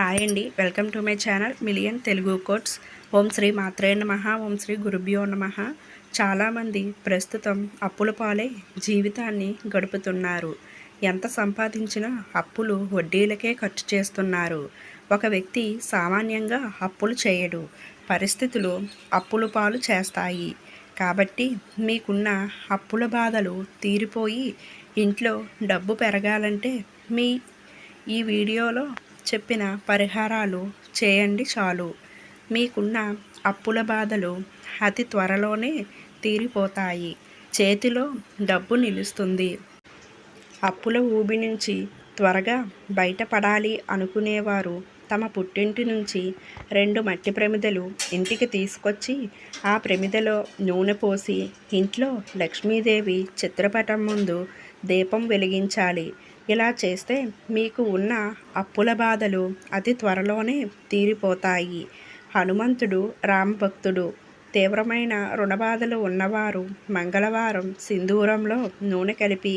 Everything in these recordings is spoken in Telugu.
హాయ్ అండి. Welcome to my channel million Telugu quotes. ఓం శ్రీ మాత్రే నమః. ఓం శ్రీ గురుభ్యో నమః. చాలామంది ప్రస్తుతం అప్పుల పాలై జీవితాన్ని గడుపుతున్నారు. ఎంత సంపాదించినా అప్పులు వడ్డీలకే ఖర్చు చేస్తున్నారు. ఒక వ్యక్తి సామాన్యంగా అప్పులు చేయడు. పరిస్థితులు అప్పులు పాలు చేస్తాయి. కాబట్టి మీకున్న అప్పుల బాధలు తీరిపోయి ఇంట్లో డబ్బు పెరగాలంటే మీ ఈ వీడియోలో చెప్పిన పరిహారాలు చేయండి చాలు. మీకున్న అప్పుల బాధలు అతి త్వరలోనే తీరిపోతాయి. చేతిలో డబ్బు నిలుస్తుంది. అప్పుల ఊబి నుంచి త్వరగా బయటపడాలి అనుకునేవారు తమ పుట్టింటి నుంచి రెండు మట్టి ప్రమిదలు ఇంటికి తీసుకొచ్చి ఆ ప్రమిదలో నూనె పోసి ఇంట్లో లక్ష్మీదేవి చిత్రపటం ముందు దీపం వెలిగించాలి. ఇలా చేస్తే మీకు ఉన్న అప్పుల బాధలు అతి త్వరలోనే తీరిపోతాయి. హనుమంతుడు రామభక్తుడు తీవ్రమైన రుణబాధలు ఉన్నవారు మంగళవారం సింధూరంలో నూనె కలిపి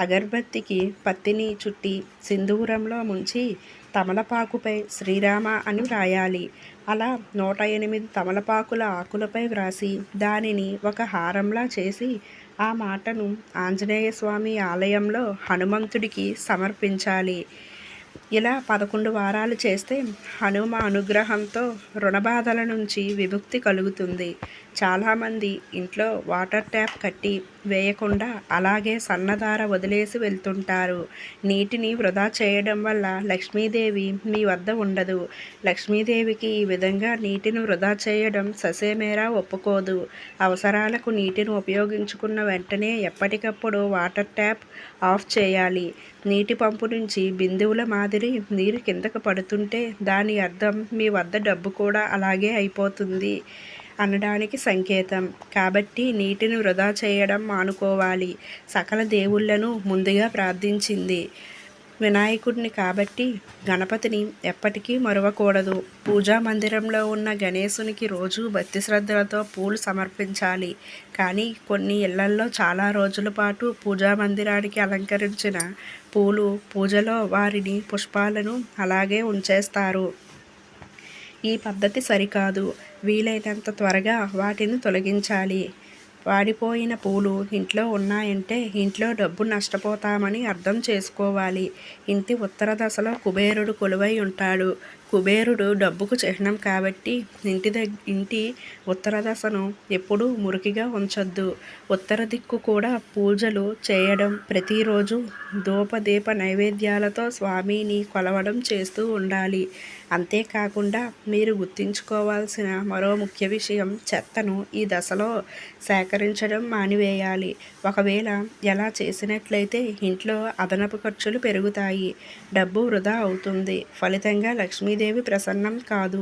అగరబత్తికి పత్తిని చుట్టి సింధూరంలో ముంచి తమలపాకుపై శ్రీరామ అని వ్రాయాలి. అలా నూట ఎనిమిది తమలపాకుల ఆకులపై వ్రాసి దానిని ఒక హారంలా చేసి ఆ మాటను ఆంజనేయ స్వామి ఆలయంలో హనుమంతుడికి సమర్పించాలి. ఇలా పదకొండు వారాలు చేస్తే హనుమ అనుగ్రహంతో రుణబాధల నుంచి విముక్తి కలుగుతుంది. చాలామంది ఇంట్లో వాటర్ ట్యాప్ కట్టి వేయకుండా అలాగే సన్నదార వదిలేసి వెళ్తుంటారు. నీటిని వృధా చేయడం వల్ల లక్ష్మీదేవి మీ వద్ద ఉండదు. లక్ష్మీదేవికి ఈ విధంగా నీటిని వృధా చేయడం ససేమేరా ఒప్పుకోదు. అవసరాలకు నీటిని ఉపయోగించుకున్న వెంటనే ఎప్పటికప్పుడు వాటర్ ట్యాప్ ఆఫ్ చేయాలి. నీటి పంపు నుంచి బిందువుల మాదిరి నీరు కిందకు పడుతుంటే దాని అర్థం మీ వద్ద డబ్బు కూడా అలాగే అయిపోతుంది అనడానికి సంకేతం. కాబట్టి నీటిని వృధా చేయడం మానుకోవాలి. సకల దేవుళ్ళను ముందుగా ప్రార్థించింది. వినాయకుడిని కాబట్టి గణపతిని ఎప్పటికీ మరువకూడదు. పూజా మందిరంలో ఉన్న గణేశునికి రోజు భక్తి శ్రద్ధలతో పూలు సమర్పించాలి. కానీ కొన్ని ఇళ్ళల్లో చాలా రోజుల పాటు పూజా మందిరానికి అలంకరించిన పూలు పూజలో వారిని పుష్పాలను అలాగే ఉంచేస్తారు. ఈ పద్ధతి సరికాదు. వీలైనంత త్వరగా వాటిని తొలగించాలి. వాడిపోయిన పూలు ఇంట్లో ఉన్నాయంటే ఇంట్లో డబ్బు నష్టపోతామని అర్థం చేసుకోవాలి. ఇంటి ఉత్తర దశలో కుబేరుడు కొలువై ఉంటాడు. కుబేరుడు డబ్బుకు చిహ్నం కాబట్టి ఇంటి దగ్ ఇంటి ఉత్తర దశను ఎప్పుడూ మురికిగా ఉంచొద్దు. ఉత్తర దిక్కు కూడా పూజలు చేయడం ప్రతిరోజు ధూపదీప నైవేద్యాలతో స్వామిని కొలవడం చేస్తూ ఉండాలి. అంతేకాకుండా మీరు గుర్తుంచుకోవాల్సిన మరో ముఖ్య విషయం చెత్తను ఈ దశలో సేకరించడం మానివేయాలి. ఒకవేళ ఎలా చేసినట్లయితే ఇంట్లో అదనపు ఖర్చులు పెరుగుతాయి. డబ్బు వృధా అవుతుంది. ఫలితంగా లక్ష్మీదేవి ప్రసన్నం కాదు.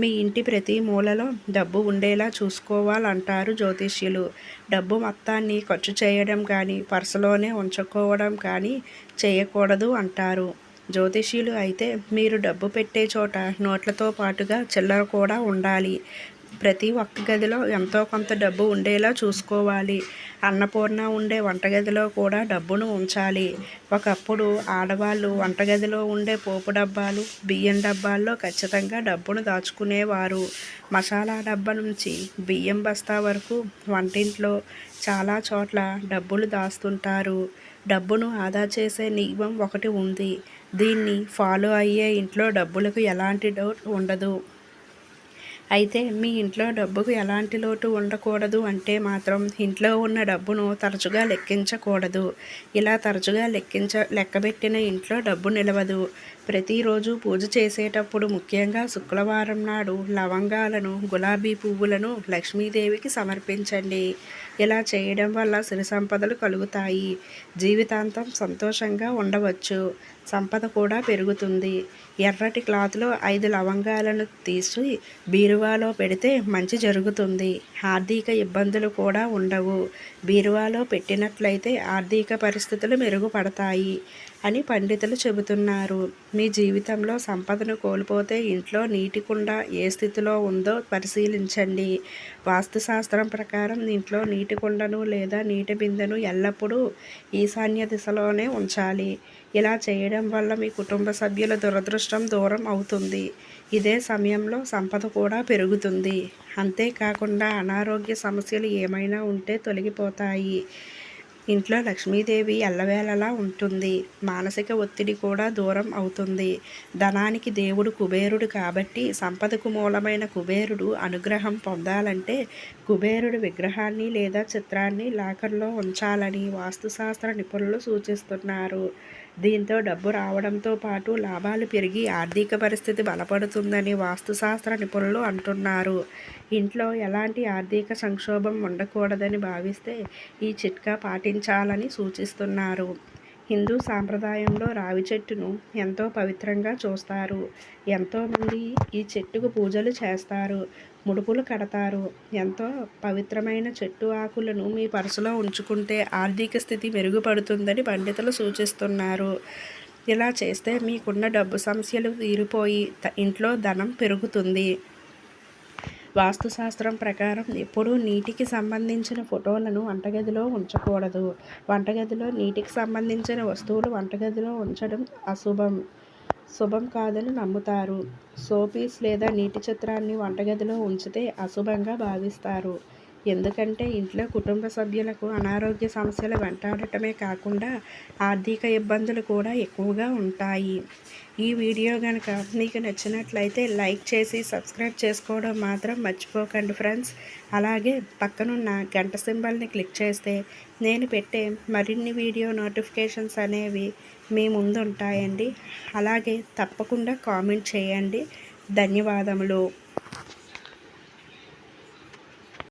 మీ ఇంటి ప్రతి మూలలో డబ్బు ఉండేలా చూసుకోవాలంటారు జ్యోతిష్యులు. డబ్బు మొత్తాన్ని ఖర్చు చేయడం కానీ పర్సులోనే ఉంచుకోవడం కానీ చేయకూడదు అంటారు. జ్యోతిష్యులు అయితే మీరు డబ్బు పెట్టే చోట నోట్లతో పాటుగా చిల్లర కూడా ఉండాలి. ప్రతి ఒక్క గదిలో ఎంతో కొంత డబ్బు ఉండేలా చూసుకోవాలి. అన్నపూర్ణ ఉండే వంటగదిలో కూడా డబ్బును ఉంచాలి. ఒకప్పుడు ఆడవాళ్ళు వంటగదిలో ఉండే పోపు డబ్బాలు బియ్యం డబ్బాల్లో ఖచ్చితంగా డబ్బును దాచుకునేవారు. మసాలా డబ్బా నుంచి బియ్యం బస్తా వరకు వంటింట్లో చాలా చోట్ల డబ్బులు దాస్తుంటారు. డబ్బును ఆదా చేసే నియమం ఒకటి ఉంది. దీన్ని ఫాలో అయ్యే ఇంట్లో డబ్బులకు ఎలాంటి డౌట్ ఉండదు. అయితే మీ ఇంట్లో డబ్బుకు ఎలాంటి లోటు ఉండకూడదు అంటే మాత్రం ఇంట్లో ఉన్న డబ్బును తరచుగా లెక్కించకూడదు. ఇలా తరచుగా లెక్కించ లెక్కబెట్టిన ఇంట్లో డబ్బు నిలవదు. ప్రతిరోజు పూజ చేసేటప్పుడు ముఖ్యంగా శుక్రవారం నాడు లవంగాలను గులాబీ పువ్వులను లక్ష్మీదేవికి సమర్పించండి. ఇలా చేయడం వల్ల సిరి సంపదలు కలుగుతాయి. జీవితాంతం సంతోషంగా ఉండవచ్చు. సంపద కూడా పెరుగుతుంది. ఎర్రటి క్లాత్లో ఐదు లవంగాలను తీసి బీరువాలో పెడితే మంచి జరుగుతుంది. ఆర్థిక ఇబ్బందులు కూడా ఉండవు. బీరువాలో పెట్టినట్లయితే ఆర్థిక పరిస్థితులు మెరుగుపడతాయి అని పండితులు చెబుతున్నారు. మీ జీవితంలో సంపదను కోల్పోతే ఇంట్లో నీటి కుండ ఏ స్థితిలో ఉందో పరిశీలించండి. వాస్తుశాస్త్రం ప్రకారం ఇంట్లో నీటి కుండను లేదా నీటి బిందెను ఎల్లప్పుడూ ఈశాన్య దిశలోనే ఉంచాలి. ఇలా చేయడం వల్ల మీ కుటుంబ సభ్యుల దురదృష్టం దూరం అవుతుంది. ఇదే సమయంలో సంపద కూడా పెరుగుతుంది. అంతేకాకుండా అనారోగ్య సమస్యలు ఏమైనా ఉంటే తొలగిపోతాయి. ఇంట్లో లక్ష్మీదేవి ఎల్లవేళలా ఉంటుంది. మానసిక ఒత్తిడి కూడా దూరం అవుతుంది. ధనానికి దేవుడు కుబేరుడు కాబట్టి సంపదకు మూలమైన కుబేరుడు అనుగ్రహం పొందాలంటే కుబేరుడు విగ్రహాన్ని లేదా చిత్రాన్ని లాకర్లో ఉంచాలని వాస్తుశాస్త్ర నిపుణులు సూచిస్తున్నారు. దీంతో డబ్బు రావడంతో పాటు లాభాలు పెరిగి ఆర్థిక పరిస్థితి బలపడుతుందని వాస్తుశాస్త్ర నిపుణులు అంటున్నారు. ఇంట్లో ఎలాంటి ఆర్థిక సంక్షోభం ఉండకూడదని భావిస్తే ఈ చిట్కా పాటించాలని సూచిస్తున్నారు. హిందూ సాంప్రదాయంలో రావి చెట్టును ఎంతో పవిత్రంగా చూస్తారు. ఎంతోమంది ఈ చెట్టుకు పూజలు చేస్తారు ముడుపులు కడతారు. ఎంతో పవిత్రమైన చెట్టు ఆకులను మీ పర్సులో ఉంచుకుంటే ఆర్థిక స్థితి మెరుగుపడుతుందని పండితులు సూచిస్తున్నారు. ఇలా చేస్తే మీకున్న డబ్బు సమస్యలు తీరిపోయి ఇంట్లో ధనం పెరుగుతుంది. వాస్తుశాస్త్రం ప్రకారం ఎప్పుడూ నీటికి సంబంధించిన ఫోటోలను వంటగదిలో ఉంచకూడదు. వంటగదిలో నీటికి సంబంధించిన వస్తువులు వంటగదిలో ఉంచడం అశుభం. శుభం కాదని నమ్ముతారు. సోపీస్ లేదా నీటి చిత్రాన్ని వంటగదిలో ఉంచితే అశుభంగా భావిస్తారు. ఎందుకంటే ఇంట్లో కుటుంబ సభ్యులకు అనారోగ్య సమస్యలు వెంటాడటమే కాకుండా ఆర్థిక ఇబ్బందులు కూడా ఎక్కువగా ఉంటాయి. ఈ వీడియో కనుక మీకు నచ్చినట్లయితే లైక్ చేసి సబ్స్క్రైబ్ చేసుకోవడం మాత్రం మర్చిపోకండి ఫ్రెండ్స్. అలాగే పక్కనున్న గంట సింబల్ని క్లిక్ చేస్తే నేను పెట్టే మరిన్ని వీడియో నోటిఫికేషన్స్ అనేవి మీ ముందు ఉంటాయండి అలాగే తప్పకుండా కామెంట్ చేయండి. ధన్యవాదములు.